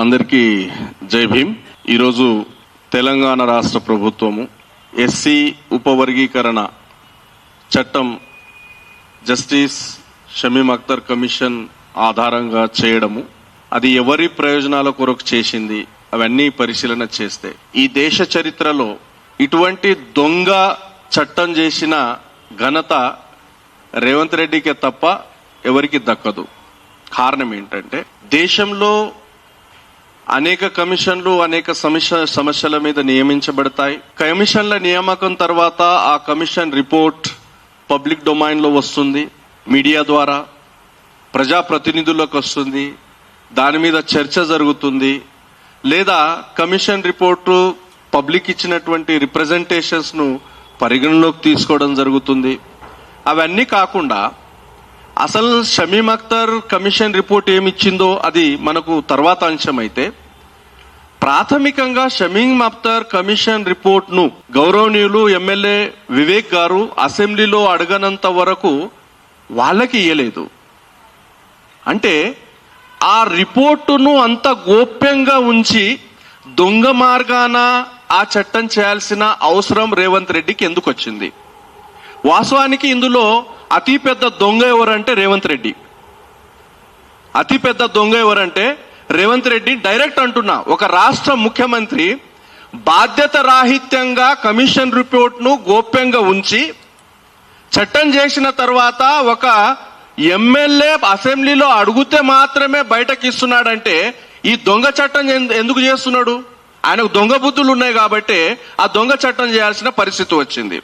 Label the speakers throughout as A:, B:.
A: అందరికీ జై భీమ్. ఈరోజు తెలంగాణ రాష్ట్ర ప్రభుత్వము ఎస్సీ ఉపవర్గీకరణ చట్టం జస్టిస్ షమీం అఖ్తర్ కమిషన్ ఆధారంగా చేయడము. అది ఎవరి ప్రయోజనాల కొరకు చేసింది అవన్నీ పరిశీలన చేస్తే. ఈ దేశ చరిత్రలో ఇటువంటి దొంగ చట్టం చేసిన ఘనత రేవంత్ రెడ్డికే తప్ప ఎవరికి దక్కదు. కారణం ఏంటంటే దేశంలో అనేక కమిషన్లు అనేక సమస్య సమస్యల మీద నియమించబడతాయి. కమిషన్ల నియామకం తర్వాత ఆ కమిషన్ రిపోర్ట్ పబ్లిక్ డొమైన్లో వస్తుంది మీడియా ద్వారా ప్రజాప్రతినిధులకు వస్తుంది దాని మీద చర్చ జరుగుతుంది లేదా కమిషన్ రిపోర్టు పబ్లిక్ ఇచ్చినటువంటి రిప్రజెంటేషన్స్ను పరిగణలోకి తీసుకోవడం జరుగుతుంది. అవన్నీ కాకుండా అసలు షమీం అఖ్తర్ కమిషన్ రిపోర్ట్ ఏమిచ్చిందో అది మనకు తర్వాత అంశమైతే ప్రాథమికంగా షమీం అఖ్తర్ కమిషన్ రిపోర్ట్ను గౌరవనీయులు ఎమ్మెల్యే వివేక్ గారు అసెంబ్లీలో అడగనంత వరకు వాళ్ళకి ఇయ్యలేదు. అంటే ఆ రిపోర్టును అంత గోప్యంగా ఉంచి దొంగ మార్గాన ఆ చట్టం చేయాల్సిన అవసరం రేవంత్ రెడ్డికి ఎందుకు వచ్చింది వాస్తవానికి ఇందులో అతి పెద్ద దొంగ ఎవరంటే రేవంత్ రెడ్డి. అతి పెద్ద దొంగ ఎవరంటే రేవంత్ రెడ్డి డైరెక్ట్ అంటున్నా. ఒక రాష్ట్ర ముఖ్యమంత్రి బాధ్యత రాహిత్యంగా కమిషన్ రిపోర్ట్ను గోప్యంగా ఉంచి చట్టం చేసిన తర్వాత ఒక ఎమ్మెల్యే అసెంబ్లీలో అడిగితే మాత్రమే బయటకి ఇస్తున్నాడంటే ఈ దొంగ చట్టం ఎందు- ఎందుకు చేస్తున్నాడు? ఆయనకు దొంగ బుద్ధులు ఉన్నాయి కాబట్టి ఆ దొంగ చట్టం చేయాల్సిన పరిస్థితి వచ్చింది.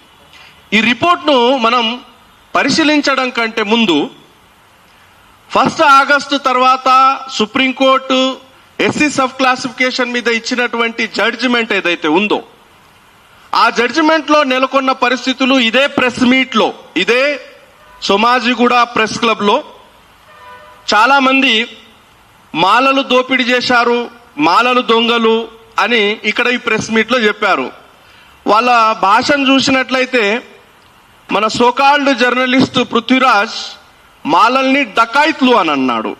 A: ఈ రిపోర్ట్ను మనం పరిశీలించడం కంటే ముందు ఫస్ట్ ఆగస్టు తర్వాత supreme court SC sub classification మీద ఇచ్చినటువంటి జడ్జిమెంట్ ఏదైతే ఉందో ఆ జడ్జిమెంట్లో నెలకొన్న పరిస్థితులు ఇదే ప్రెస్ మీట్లో ఇదే సోమాజిగూడ ప్రెస్ క్లబ్లో చాలామంది మాలలు దోపిడీ చేశారు మాలలు దొంగలు అని ఇక్కడ ఈ ప్రెస్ మీట్లో చెప్పారు. వాళ్ళ భాషను చూసినట్లయితే మన సోకాల్డ్ జర్నలిస్ట్ పృథ్వీరాజ్ మాలల్ని డకాయిత్లు అని అన్నాడు.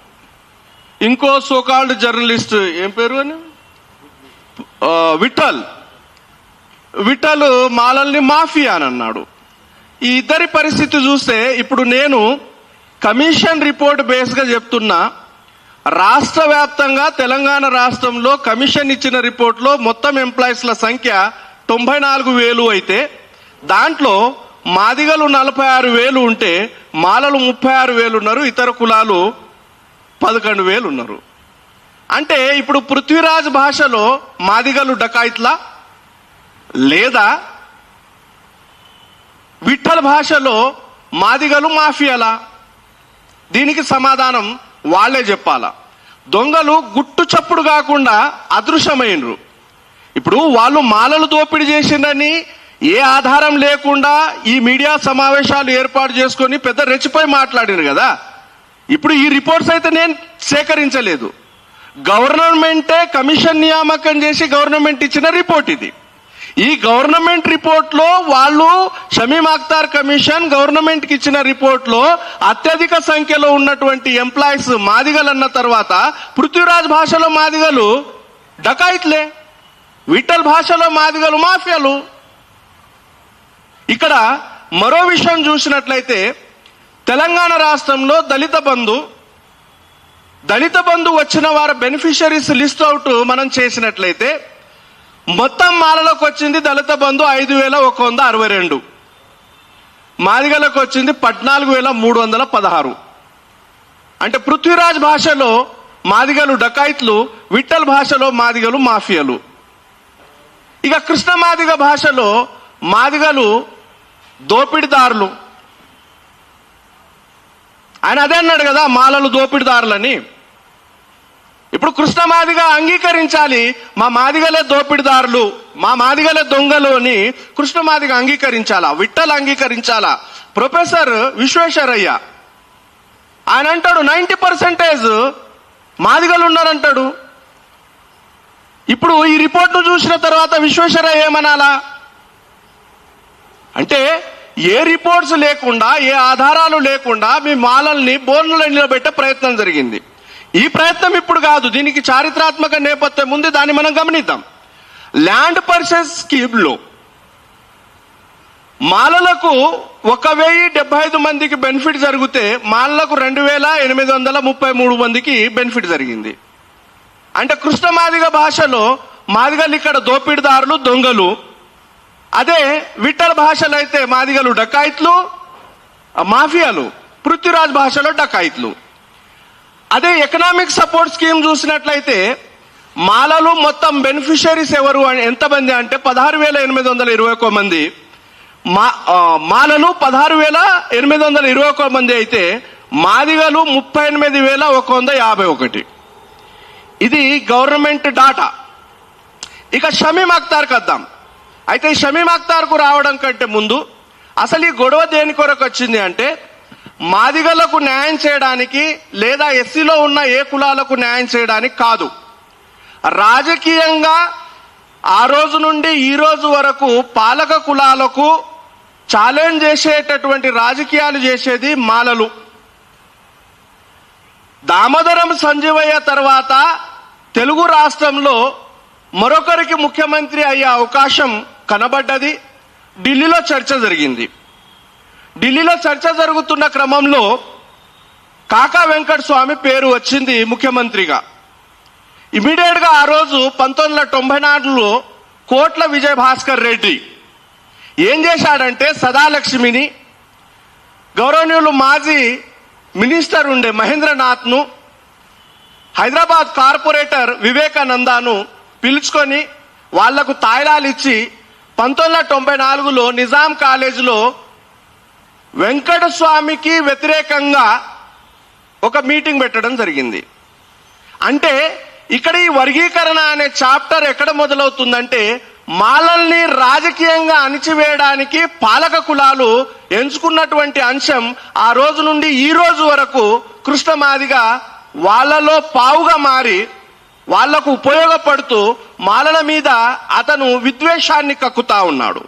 A: ఇంకో సోకాల్డ్ జర్నలిస్ట్ ఏం పేరు అని? విఠల్. విఠల్ మాలల్ని మాఫియా అని అన్నాడు. ఈ ఇద్దరి పరిస్థితి చూస్తే ఇప్పుడు నేను కమిషన్ రిపోర్ట్ బేస్గా చెప్తున్నా రాష్ట్ర వ్యాప్తంగా తెలంగాణ రాష్ట్రంలో కమిషన్ ఇచ్చిన రిపోర్ట్లో మొత్తం ఎంప్లాయీస్ల సంఖ్య తొంభై నాలుగు వేలు అయితే దాంట్లో మాదిగలు నలభై ఆరు వేలు ఉంటే మాలలు ముప్పై ఆరు వేలు ఉన్నారు ఇతర కులాలు పదకొండు వేలు ఉన్నారు. అంటే ఇప్పుడు పృథ్వీరాజ్ భాషలో మాదిగలు డకాయిత్లా లేదా విఠల్ భాషలో మాదిగలు మాఫియాలా? దీనికి సమాధానం వాళ్ళే చెప్పాలా? దొంగలు గుట్టు చప్పుడు కాకుండా అదృశ్యమైనరు ఇప్పుడు వాళ్ళు మాలలు దోపిడీ చేసిందని ఏ ఆధారం లేకుండా ఈ మీడియా సమావేశాలు ఏర్పాటు చేసుకొని పెద్ద రెచ్చిపోయి మాట్లాడినారు కదా. ఇప్పుడు ఈ రిపోర్ట్స్ అయితే నేను సేకరించలేదు. గవర్నమెంటే కమిషన్ నియామకం చేసి గవర్నమెంట్ ఇచ్చిన రిపోర్ట్ ఇది. ఈ గవర్నమెంట్ రిపోర్ట్లో వాళ్ళు షమీమ్ అఖ్తార్ కమిషన్ గవర్నమెంట్కి ఇచ్చిన రిపోర్ట్లో అత్యధిక సంఖ్యలో ఉన్నటువంటి ఎంప్లాయీస్ మాదిగలు అన్న తర్వాత పృథ్వీరాజ్ భాషలో మాదిగలు డకాయిట్లే విఠల్ భాషలో మాదిగలు మాఫియాలు. ఇక్కడ మరో విషయం చూసినట్లయితే తెలంగాణ రాష్ట్రంలో దళిత బంధు దళిత బంధు వచ్చిన వారి బెనిఫిషరీస్ లిస్ట్ అవుట్ మనం చేసినట్లయితే మొత్తం మాలలోకి వచ్చింది దళిత బంధు ఐదు వేల ఒక వంద అరవై రెండు. మాదిగలకు వచ్చింది పద్నాలుగు వేల మూడు వందల పదహారు. అంటే పృథ్వీరాజ్ భాషలో మాదిగలు డకాయిత్లు విఠల్ భాషలో మాదిగలు మాఫియాలు. ఇక కృష్ణ మాదిగ భాషలో మాదిగలు దోపిడిదారులు. ఆయన అదే అన్నాడు కదా మాలలు దోపిడిదారులని. ఇప్పుడు కృష్ణ మాదిగ అంగీకరించాలి మా మాదిగలే దోపిడిదారులు మా మాదిగలే దొంగలు అని కృష్ణ మాదిగ అంగీకరించాలా విట్టలు అంగీకరించాలా? ప్రొఫెసర్ విశ్వేశ్వరయ్య ఆయన అంటాడు నైంటీ పర్సెంటేజ్ మాదిగలు ఉన్నారంటాడు. ఇప్పుడు ఈ రిపోర్ట్ను చూసిన తర్వాత విశ్వేశ్వరయ్య ఏమనాలా? అంటే ఏ రిపోర్ట్స్ లేకుండా ఏ ఆధారాలు లేకుండా మీ మాలల్ని బోర్నులో నిలబెట్టే ప్రయత్నం జరిగింది.
B: ఈ ప్రయత్నం ఇప్పుడు కాదు దీనికి చారిత్రాత్మక నేపథ్యం ఉంది దాన్ని మనం గమనిద్దాం. ల్యాండ్ పర్చేస్ స్కీమ్లో మాలలకు ఒక వెయ్యి డెబ్బై ఐదు మందికి బెనిఫిట్ జరిగితే మాలలకు రెండు వేల ఎనిమిది వందల ముప్పై మూడు మందికి బెనిఫిట్ జరిగింది. అంటే కృష్ణ మాదిగ భాషలో మాదిగలు ఇక్కడ దోపిడిదారులు దొంగలు అదే విఠల భాషలో అయితే మాదిగలు డకాయిత్లు మాఫియాలు పృథ్వీరాజ్ భాషలో డకాయిత్లు. అదే ఎకనామిక్ సపోర్ట్ స్కీమ్ చూసినట్లయితే మాలలు మొత్తం బెనిఫిషరీస్ ఎవరు ఎంతమంది అంటే పదహారు వేల ఎనిమిది వందల ఇరవై ఒక్క మంది. మా మాలలు పదహారు వేల ఎనిమిది వందల ఇరవై ఒక్క మంది అయితే మాదిగలు ముప్పై ఎనిమిది వేల ఒక వంద యాభై ఒకటి. ఇది గవర్నమెంట్ డాటా. ఇక షమీమ్ అక్తార్కి వద్దాం అయితే ఈ షమీమ్ అఖ్తార్కు రావడం కంటే ముందు అసలు ఈ గొడవ దేని కొరకు వచ్చింది అంటే మాదిగలకు న్యాయం చేయడానికి లేదా ఎస్సీలో ఉన్న ఏ కులాలకు న్యాయం చేయడానికి కాదు. రాజకీయంగా ఆ రోజు నుండి ఈ రోజు వరకు పాలక కులాలకు ఛాలెంజ్ చేసేటటువంటి రాజకీయాలు చేసేది మాలలు. దామోదరం సంజీవయ్య తర్వాత తెలుగు రాష్ట్రంలో మరొకరికి ముఖ్యమంత్రి అయ్యే అవకాశం కనబడ్డది. ఢిల్లీలో చర్చ జరిగింది. ఢిల్లీలో చర్చ జరుగుతున్న క్రమంలో కాకా వెంకట స్వామి పేరు వచ్చింది ముఖ్యమంత్రిగా. ఇమీడియట్గా ఆ రోజు పంతొమ్మిది వందల తొంభై నాలుగులో కోట్ల విజయ్ భాస్కర్ రెడ్డి ఏం చేశాడంటే సదాలక్ష్మిని గౌరవనీయులు మాజీ మినిస్టర్ ఉండే మహేంద్రనాథ్ను హైదరాబాద్ కార్పొరేటర్ వివేకానందాను పిలుచుకొని వాళ్ళకు తాయిలాలు ఇచ్చి పంతొమ్మిది వందల తొంభై నాలుగులో నిజాం కాలేజీలో వెంకటస్వామికి వ్యతిరేకంగా ఒక మీటింగ్ పెట్టడం జరిగింది. అంటే ఇక్కడ ఈ వర్గీకరణ అనే చాప్టర్ ఎక్కడ మొదలవుతుందంటే మాలల్ని రాజకీయంగా అణిచివేయడానికి పాలక కులాలు ఎంచుకున్నటువంటి అంశం ఆ రోజు నుండి ఈ రోజు వరకు కృష్ణమాదిగా వాళ్ళలో పావుగా మారి వాళ్ళకు ఉపయోగపడుతూ మాలల మీద అతను విద్వేషాన్ని కక్కుతా ఉన్నాడు.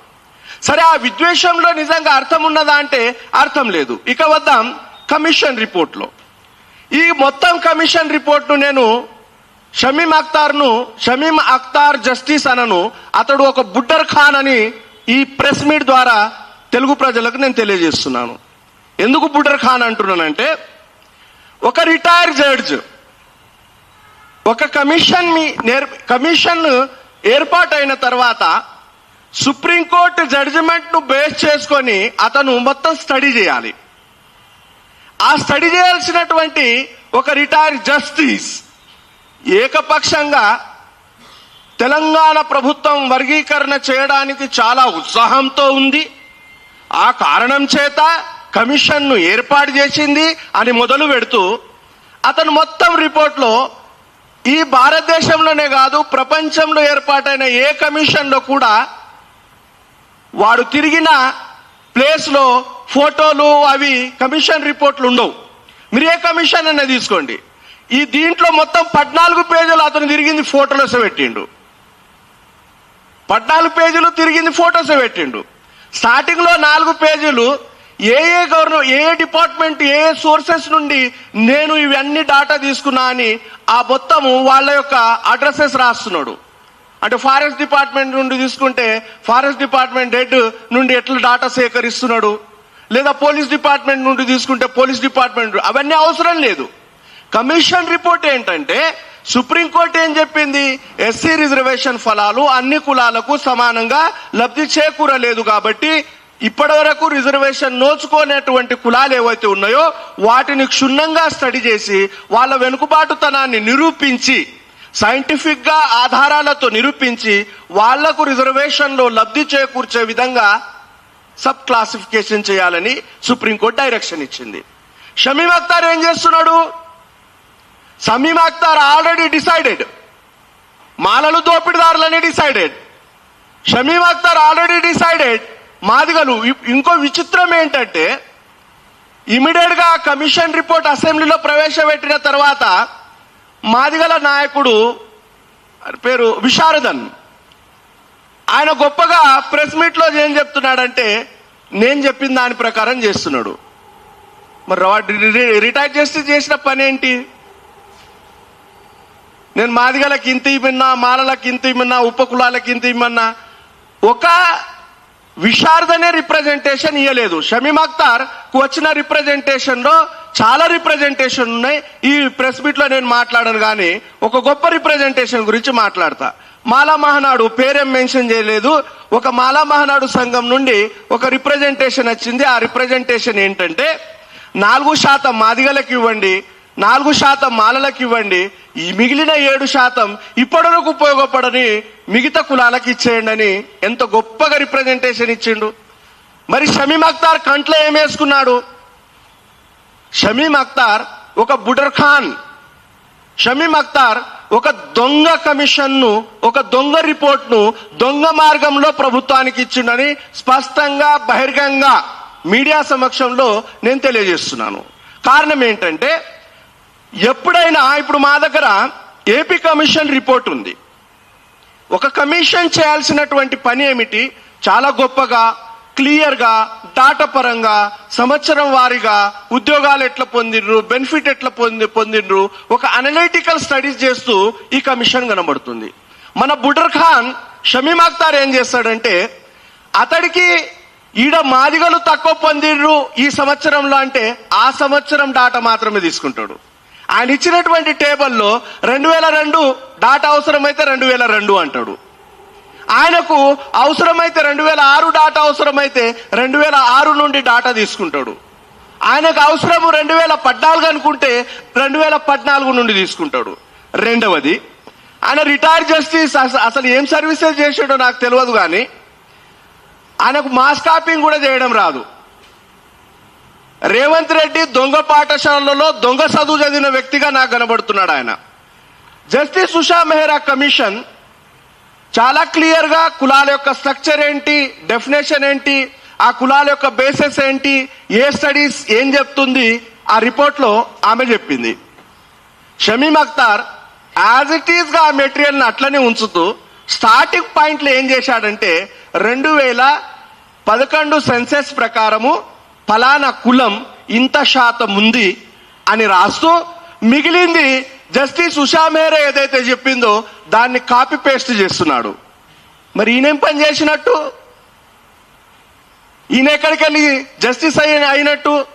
B: సరే ఆ విద్వేషంలో నిజంగా అర్థం ఉన్నదా అంటే అర్థం లేదు. ఇక వద్దాం కమిషన్ రిపోర్ట్లో. ఈ మొత్తం కమిషన్ రిపోర్ట్ను నేను షమీం అఖ్తార్ను షమీం అఖ్తార్ జస్టిస్ అనను అతడు ఒక బుడ్డర్ ఖాన్ అని ఈ ప్రెస్ మీట్ ద్వారా తెలుగు ప్రజలకు నేను తెలియజేస్తున్నాను. ఎందుకు బుడ్డర్ ఖాన్ అంటున్నానంటే ఒక రిటైర్ జడ్జ్ ఒక కమిషన్ మీ నేర్ కమిషన్ ఏర్పాటైన తర్వాత సుప్రీంకోర్టు జడ్జిమెంట్ను బేస్ చేసుకొని అతను మొత్తం స్టడీ చేయాలి. ఆ స్టడీ చేయాల్సినటువంటి ఒక రిటైర్ జస్టిస్ ఏకపక్షంగా తెలంగాణ ప్రభుత్వం వర్గీకరణ చేయడానికి చాలా ఉత్సాహంతో ఉంది. ఆ కారణం చేత కమిషన్ను ఏర్పాటు చేసింది అని మొదలు పెడుతూ అతను మొత్తం రిపోర్ట్లో ఈ భారతదేశంలోనే కాదు ప్రపంచంలో ఏర్పాటైన ఏ కమిషన్లో కూడా వాడు తిరిగిన ప్లేస్లో ఫోటోలు అవి కమిషన్ రిపోర్ట్లు ఉండవు. మీరు ఏ కమిషన్ అనే తీసుకోండి. ఈ దీంట్లో మొత్తం పద్నాలుగు పేజీలు అతను తిరిగింది ఫోటోలస్ పెట్టిండు. పద్నాలుగు పేజీలు తిరిగింది ఫోటోస్ పెట్టిండు. స్టార్టింగ్లో నాలుగు పేజీలు ఏ ఏ గవర్నమెంట్ ఏ ఏ డిపార్ట్మెంట్ ఏ ఏ సోర్సెస్ నుండి నేను ఇవన్నీ డాటా తీసుకున్నా అని ఆ మొత్తము వాళ్ళ యొక్క అడ్రసెస్ రాస్తున్నాడు. అంటే ఫారెస్ట్ డిపార్ట్మెంట్ నుండి తీసుకుంటే ఫారెస్ట్ డిపార్ట్మెంట్ హెడ్ నుండి ఎట్లా డాటా సేకరిస్తున్నాడు? లేదా పోలీస్ డిపార్ట్మెంట్ నుండి తీసుకుంటే పోలీస్ డిపార్ట్మెంట్ అవన్నీ అవసరం లేదు. కమిషన్ రిపోర్ట్ ఏంటంటే సుప్రీంకోర్టు ఏం చెప్పింది? ఎస్సీ రిజర్వేషన్ ఫలాలు అన్ని కులాలకు సమానంగా లబ్ధి చేకూరలేదు కాబట్టి ఇప్పటి వరకు రిజర్వేషన్ నోచుకోనేటువంటి కులాలు ఏవైతే ఉన్నాయో వాటిని క్షుణ్ణంగా స్టడీ చేసి వాళ్ళ వెనుకబాటుతనాన్ని నిరూపించి సైంటిఫిక్గా ఆధారాలతో నిరూపించి వాళ్ళకు రిజర్వేషన్లో లబ్ధి చేకూర్చే విధంగా సబ్ క్లాసిఫికేషన్ చేయాలని సుప్రీంకోర్టు డైరెక్షన్ ఇచ్చింది. షమీమ్ అఖ్తార్ ఏం చేస్తున్నాడు? Shamim Akhtar already decided. మాలలు దోపిడిదారులని decided. Shamim Akhtar already decided. మాదిగలు ఇంకో విచిత్రం ఏంటంటే ఇమీడియట్గా కమిషన్ రిపోర్ట్ అసెంబ్లీలో ప్రవేశపెట్టిన తర్వాత మాదిగల నాయకుడు పేరు విశారదన్. ఆయన గొప్పగా ప్రెస్ మీట్లో ఏం చెప్తున్నాడంటే నేను చెప్పిన దాని ప్రకారం చేస్తున్నాడు. మరి రిటైర్ చేస్తే చేసిన పని ఏంటి నేను మాదిగలకి ఇంత ఇమ్మన్నా మాలలకి ఇంత ఇమ్మన్నా ఉపకులాలకి ఇంత ఇమ్మన్నా ఒక విశారదనే రిప్రజెంటేషన్ ఇవ్వలేదు షమీమ్ అఖ్తార్కు వచ్చిన రిప్రజెంటేషన్లో చాలా రిప్రజెంటేషన్ ఉన్నాయి. ఈ ప్రెస్ మీట్లో నేను మాట్లాడను కానీ ఒక గొప్ప రిప్రజెంటేషన్ గురించి మాట్లాడతా. మాలా మహనాడు పేరేం మెన్షన్ చేయలేదు. ఒక మాలా మహనాడు సంఘం నుండి ఒక రిప్రజెంటేషన్ వచ్చింది. ఆ రిప్రజెంటేషన్ ఏంటంటే నాలుగు శాతం మాదిగలకు ఇవ్వండి నాలుగు శాతం మాలలకు ఇవ్వండి ఈ మిగిలిన ఏడు శాతం ఇప్పటివరకు ఉపయోగపడని మిగతా కులాలకు ఇచ్చేయండి అని ఎంత గొప్పగా రిప్రజెంటేషన్ ఇచ్చిండు. మరి షమీమ్ అఖ్తార్ కంట్లో ఏమేసుకున్నాడు షమీమ్ అఖ్తార్ ఒక బుడర్ ఖాన్. షమీమ్ అఖ్తార్ ఒక దొంగ కమిషన్ను ఒక దొంగ రిపోర్ట్ను దొంగ మార్గంలో ప్రభుత్వానికి ఇచ్చిండని స్పష్టంగా బహిర్గంగా మీడియా సమక్షంలో నేను తెలియజేస్తున్నాను. కారణం ఏంటంటే ఎప్పుడైనా ఇప్పుడు మా దగ్గర ఏపీ కమిషన్ రిపోర్ట్ ఉంది. ఒక కమిషన్ చేయాల్సినటువంటి పని ఏమిటి? చాలా గొప్పగా క్లియర్గా డాటా పరంగా సంవత్సరం వారీగా ఉద్యోగాలు ఎట్లా పొందిండ్రు బెనిఫిట్ ఎట్లా పొంది పొందిండ్రు ఒక అనలిటికల్ స్టడీస్ చేస్తూ ఈ కమిషన్ కనబడుతుంది. మన బుడర్ ఖాన్ షమీమ్ అఖ్తార్ ఏం చేస్తాడంటే అతడికి ఈడ మాదిగలు తక్కువ పొందిండ్రు ఈ సంవత్సరంలో అంటే ఆ సంవత్సరం డాటా మాత్రమే తీసుకుంటాడు. ఆయన ఇచ్చినటువంటి టేబుల్లో రెండు వేల రెండు డాటా అవసరమైతే రెండు వేల రెండు అంటాడు. ఆయనకు అవసరమైతే రెండు వేల ఆరు డాటా అవసరమైతే రెండు వేల ఆరు నుండి డాటా తీసుకుంటాడు. ఆయనకు అవసరము రెండు వేల పద్నాలుగు అనుకుంటే రెండు వేల పద్నాలుగు నుండి తీసుకుంటాడు. రెండవది ఆయన రిటైర్ జస్టిస్ అసలు ఏం సర్వీసెస్ చేసాడో నాకు తెలియదు కానీ ఆయనకు మాస్ కాపింగ్ కూడా చేయడం రాదు. రేవంత్ రెడ్డి దొంగ పాఠశాలలో దొంగ చదువు చదివిన వ్యక్తిగా నాకు కనబడుతున్నాడు ఆయన. జస్టిస్ ఉషా మెహ్రా కమిషన్ చాలా క్లియర్గా కులాల యొక్క స్ట్రక్చర్ ఏంటి డెఫినేషన్ ఏంటి ఆ కులాల యొక్క బేసిస్ ఏంటి ఏ స్టడీస్ ఏం చెప్తుంది ఆ రిపోర్ట్లో ఆమె చెప్పింది. షమీమ్ అఖ్తార్ యాజ్ ఇట్ ఈస్గా ఆ మెటీరియల్ని అట్లనే ఉంచుతూ స్టార్టింగ్ పాయింట్లు ఏం చేశాడంటే రెండు వేల పదకొండు సెన్సెస్ ప్రకారము ఫలానా కులం ఇంత శాతం ఉంది అని రాస్తూ మిగిలింది జస్టిస్ ఉషా మేరే ఏదైతే చెప్పిందో దాన్ని కాపీ పేస్ట్ చేస్తున్నాడు. మరి ఈయనేం పని చేసినట్టు? ఈయన ఎక్కడికి వెళ్ళి జస్టిస్ అయిన అయినట్టు?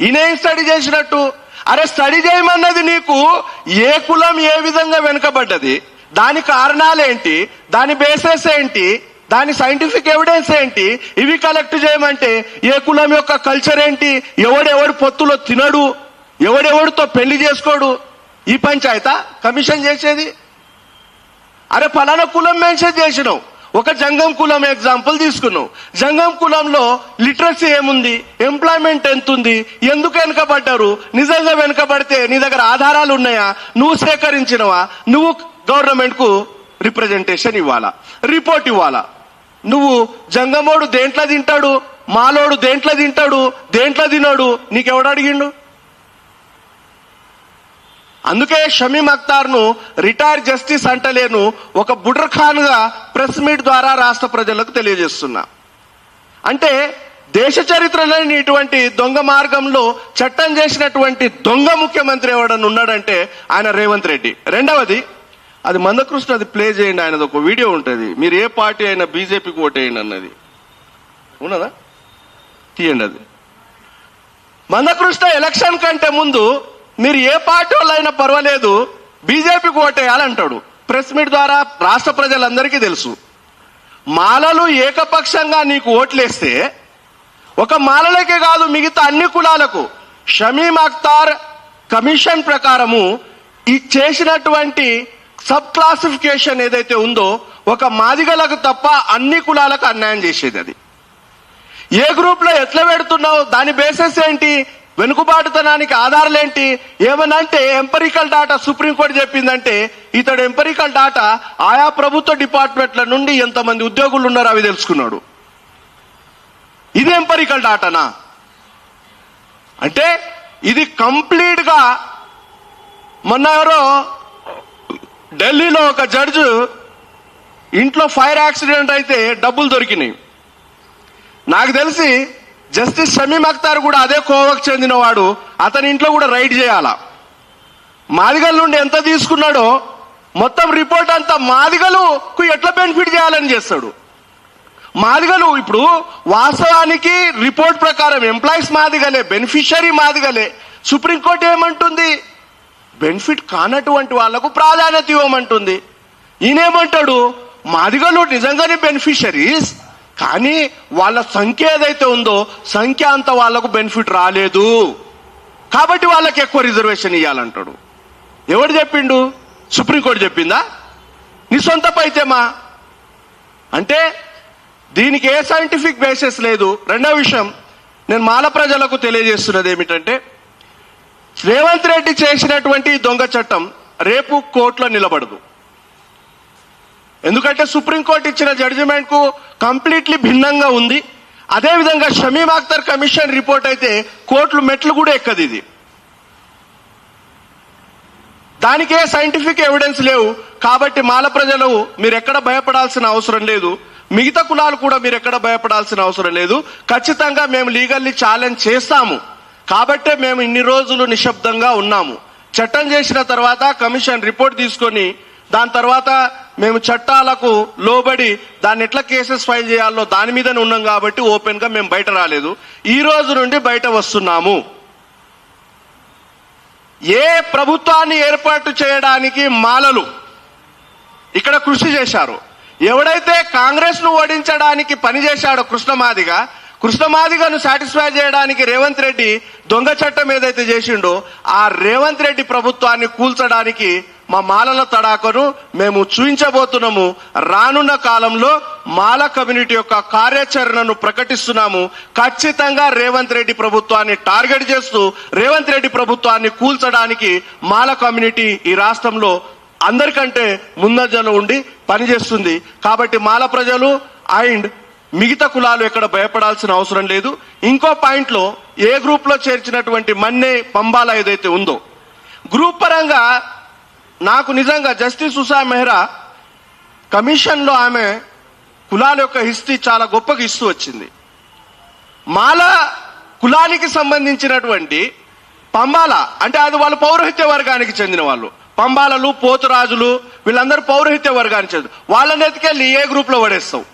B: ఈయనేం స్టడీ చేసినట్టు? అరే స్టడీ చేయమన్నది నీకు ఏ కులం ఏ విధంగా వెనుకబడ్డది? దాని కారణాలేంటి? దాని బేసెస్ ఏంటి? దాని సైంటిఫిక్ ఎవిడెన్స్ ఏంటి? ఇవి కలెక్ట్ చేయమంటే ఏ కులం యొక్క కల్చర్ ఏంటి? ఎవడెవడు పొత్తులో తినడు? ఎవడెవడితో పెళ్ళి చేసుకోడు? ఈ పంచాయత కమిషన్ చేసేది? అరే ఫలానా కులం మెన్షన్ చేసినావు. ఒక జంగం కులం ఎగ్జాంపుల్ తీసుకున్నావు. జంగం కులంలో లిటరసీ ఏముంది? ఎంప్లాయ్మెంట్ ఎంత ఉంది ఎందుకు వెనకబడ్డారు? నిజంగా వెనకబడితే నీ దగ్గర ఆధారాలు ఉన్నాయా? నువ్వు సేకరించినవా? నువ్వు గవర్నమెంట్కు రిప్రజెంటేషన్ ఇవ్వాలా? రిపోర్ట్ ఇవ్వాలా? నువ్వు జంగమోడు దేంట్లో తింటాడు? మాలోడు దేంట్లో తింటాడు? దేంట్లో తినాడు నీకెవడు అడిగిండు? అందుకే షమీమ్ అఖ్తార్ను రిటైర్ జస్టిస్ అంటలేను ఒక బుడర్ ప్రెస్ మీట్ ద్వారా రాష్ట్ర ప్రజలకు తెలియజేస్తున్నా. అంటే దేశ చరిత్రలోని ఇటువంటి దొంగ మార్గంలో చట్టం చేసినటువంటి దొంగ ముఖ్యమంత్రి ఎవడన్నా ఉన్నాడంటే ఆయన రేవంత్ రెడ్డి. రెండవది అది మందకృష్ణ అది ప్లే చేయండి ఆయనది. ఒక వీడియో ఉంటుంది. మీరు ఏ పార్టీ అయినా బీజేపీకి ఓటేయండి అన్నది. ఉన్నదా? తీయండి అది. మందకృష్ణ ఎలక్షన్ కంటే ముందు మీరు ఏ పార్టీ వాళ్ళైనా పర్వాలేదు బీజేపీకి ఓటేయాలంటాడు. ప్రెస్ మీట్ ద్వారా రాష్ట్ర ప్రజలందరికీ తెలుసు. మాలలు ఏకపక్షంగా నీకు ఓట్లేస్తే ఒక మాలలకే కాదు మిగతా అన్ని కులాలకు షమీమ్ అఖ్తార్ కమిషన్ ప్రకారము ఈ చేసినటువంటి సబ్ క్లాసిఫికేషన్ ఏదైతే ఉందో ఒక మాదిగలకు తప్ప అన్ని కులాలకు అన్యాయం చేసేది అది. ఏ గ్రూప్లో ఎట్లా పెడుతున్నావు దాని బేసెస్ ఏంటి వెనుకబాటుతనానికి ఆధారాలు ఏంటి ఏమన్నా అంటే ఎంపరికల్ డాటా సుప్రీంకోర్టు చెప్పిందంటే ఇతడు ఎంపరికల్ డాటా ఆయా ప్రభుత్వ డిపార్ట్మెంట్ల నుండి ఎంతమంది ఉద్యోగులు ఉన్నారో అవి తెలుసుకున్నాడు. ఇది ఎంపరికల్ డాటానా అంటే ఇది కంప్లీట్గా మొన్న ఎవరో ఢిల్లీలో ఒక జడ్జు ఇంట్లో ఫైర్ యాక్సిడెంట్ అయితే డబ్బులు దొరికినాయి. నాకు తెలిసి జస్టిస్ షమీమ్ అఖ్తార్ కూడా అదే కోవకు చెందినవాడు. అతని ఇంట్లో కూడా రైడ్ చేయాలా. మాదిగల నుండి ఎంత తీసుకున్నాడో మొత్తం రిపోర్ట్ అంతా మాదిగలుకు ఎట్లా బెనిఫిట్ చేయాలని చేస్తాడు. మాదిగలు ఇప్పుడు వాస్తవానికి రిపోర్ట్ ప్రకారం ఎంప్లాయీస్ మాదిగలే బెనిఫిషరీ మాదిగలే. సుప్రీంకోర్టు ఏమంటుంది? బెనిఫిట్ కానటువంటి వాళ్ళకు ప్రాధాన్యత ఇవ్వమంటుంది. ఈయనేమంటాడు? మాదిగలు నిజంగానే బెనిఫిషరీస్ కానీ వాళ్ళ సంఖ్య ఏదైతే ఉందో సంఖ్య అంత వాళ్ళకు బెనిఫిట్ రాలేదు. కాబట్టి వాళ్ళకి ఎక్కువ రిజర్వేషన్ ఇవ్వాలంటాడు ఎవడు చెప్పిండు? సుప్రీంకోర్టు చెప్పిందా? నీ సొంత పైతేమా? అంటే దీనికి ఏ సైంటిఫిక్ బేసిస్ లేదు. రెండో విషయం నేను మాల ప్రజలకు తెలియజేస్తున్నది ఏమిటంటే రేవంత్ రెడ్డి చేసినటువంటి దొంగ చట్టం రేపు కోర్టులో నిలబడదు. ఎందుకంటే సుప్రీంకోర్టు ఇచ్చిన జడ్జిమెంట్కు కంప్లీట్లీ భిన్నంగా ఉంది. అదేవిధంగా షమీం అఖ్తర్ కమిషన్ రిపోర్ట్ అయితే కోర్టులు మెట్లు కూడా ఎక్కదు ఇది. దానికే సైంటిఫిక్ ఎవిడెన్స్ లేవు. కాబట్టి మాల ప్రజలు మీరు ఎక్కడ భయపడాల్సిన అవసరం లేదు. మిగతా కులాలు కూడా మీరు ఎక్కడ భయపడాల్సిన అవసరం లేదు. ఖచ్చితంగా మేము లీగల్లీ ఛాలెంజ్ చేస్తాము. కాబట్టే మేము ఇన్ని రోజులు నిశ్శబ్దంగా ఉన్నాము. చట్టం చేసిన తర్వాత కమిషన్ రిపోర్ట్ తీసుకొని దాని తర్వాత మేము చట్టాలకు లోబడి దాన్ని ఎట్లా కేసెస్ ఫైల్ చేయాలో దాని మీదనే ఉన్నాం కాబట్టి ఓపెన్గా మేము బయట రాలేదు. ఈ రోజు నుండి బయట వస్తున్నాము. ఏ ప్రభుత్వాన్ని ఏర్పాటు చేయడానికి మాలలు ఇక్కడ కృషి చేశారు. ఎవడైతే కాంగ్రెస్ను ఓడించడానికి పనిచేశాడో కృష్ణమాదిగా కృష్ణమాదిగను సాటిస్ఫై చేయడానికి రేవంత్ రెడ్డి దొంగ చట్టం ఏదైతే చేసిండో ఆ రేవంత్ రెడ్డి ప్రభుత్వాన్ని కూల్చడానికి మా మాలల తడాకను మేము చూయించబోతున్నాము. రానున్న కాలంలో మాల కమ్యూనిటీ యొక్క కార్యాచరణను ప్రకటిస్తున్నాము. ఖచ్చితంగా రేవంత్ రెడ్డి ప్రభుత్వాన్ని టార్గెట్ చేస్తూ రేవంత్ రెడ్డి ప్రభుత్వాన్ని కూల్చడానికి మాల కమ్యూనిటీ ఈ రాష్ట్రంలో అందరికంటే ముందంజలో ఉండి పనిచేస్తుంది. కాబట్టి మాల ప్రజలు అండ్ మిగతా కులాలు ఎక్కడ భయపడాల్సిన అవసరం లేదు. ఇంకో పాయింట్లో ఏ గ్రూప్లో చేర్చినటువంటి మన్నే పంబాల ఏదైతే ఉందో. గ్రూప్ పరంగా నాకు నిజంగా జస్టిస్ ఉషా మెహ్రా కమిషన్లో ఆమె కులాల యొక్క హిస్టరీ చాలా గొప్పగా ఇస్తూ వచ్చింది. మాల కులానికి సంబంధించినటువంటి పంబాల అంటే అది వాళ్ళు పౌరోహిత్య వర్గానికి చెందిన వాళ్ళు. పంబాలలు పోతురాజులు వీళ్ళందరూ పౌరోహిత్య వర్గానికి చెందిన వాళ్ళని ఎత్తుకెళ్ళి ఏ గ్రూప్లో పడేస్తావు?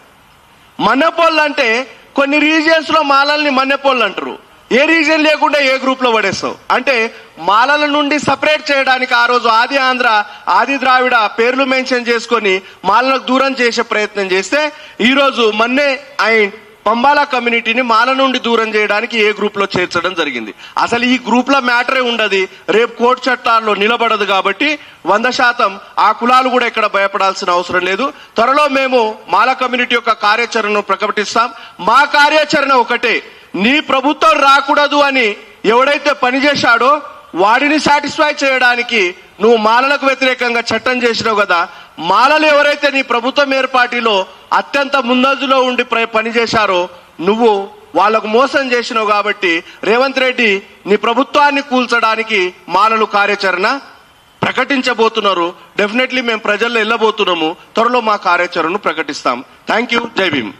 B: మన్నెపోళ్ళు అంటే కొన్ని రీజియన్స్లో మాలల్ని మన్నెపోళ్ళు అంటారు. ఏ రీజన్ లేకుండా ఏ గ్రూప్లో పడేస్తావు? అంటే మాలల నుండి సపరేట్ చేయడానికి ఆ రోజు ఆది ఆంధ్ర ఆది ద్రావిడ పేర్లు మెన్షన్ చేసుకొని మాలలకు దూరం చేసే ప్రయత్నం చేస్తే ఈ రోజు మన్నే అండ్ పంబాల కమ్యూనిటీని మాల నుండి దూరం చేయడానికి ఏ గ్రూప్లో చేర్చడం జరిగింది. అసలు ఈ గ్రూప్లో మ్యాటరే ఉండదు. రేపు కోర్టు చట్టాల్లో నిలబడదు కాబట్టి వంద శాతం ఆ కులాలు కూడా ఇక్కడ భయపడాల్సిన అవసరం లేదు. త్వరలో మేము మాల కమ్యూనిటీ యొక్క కార్యాచరణను ప్రకటిస్తాం. మా కార్యాచరణ ఒకటే. నీ ప్రభుత్వం రాకూడదు అని ఎవడైతే పనిచేశాడో వాడిని సాటిస్ఫై చేయడానికి నువ్వు మాలలకు వ్యతిరేకంగా చట్టం చేసినావు కదా మాలలు ఎవరైతే నీ ప్రభుత్వం ఏర్పాటిలో అత్యంత ముందంజలో ఉండి ప్ర- పనిచేశారో నువ్వు వాళ్ళకు మోసం చేసినావు కాబట్టి రేవంత్ రెడ్డి నీ ప్రభుత్వాన్ని కూల్చడానికి మాలలు కార్యాచరణ ప్రకటించబోతున్నారు. డెఫినెట్లీ మేము ప్రజల్లో వెళ్ళబోతున్నాము త్వరలో మా కార్యాచరణను ప్రకటిస్తాం. థ్యాంక్ యూ జై భీమ్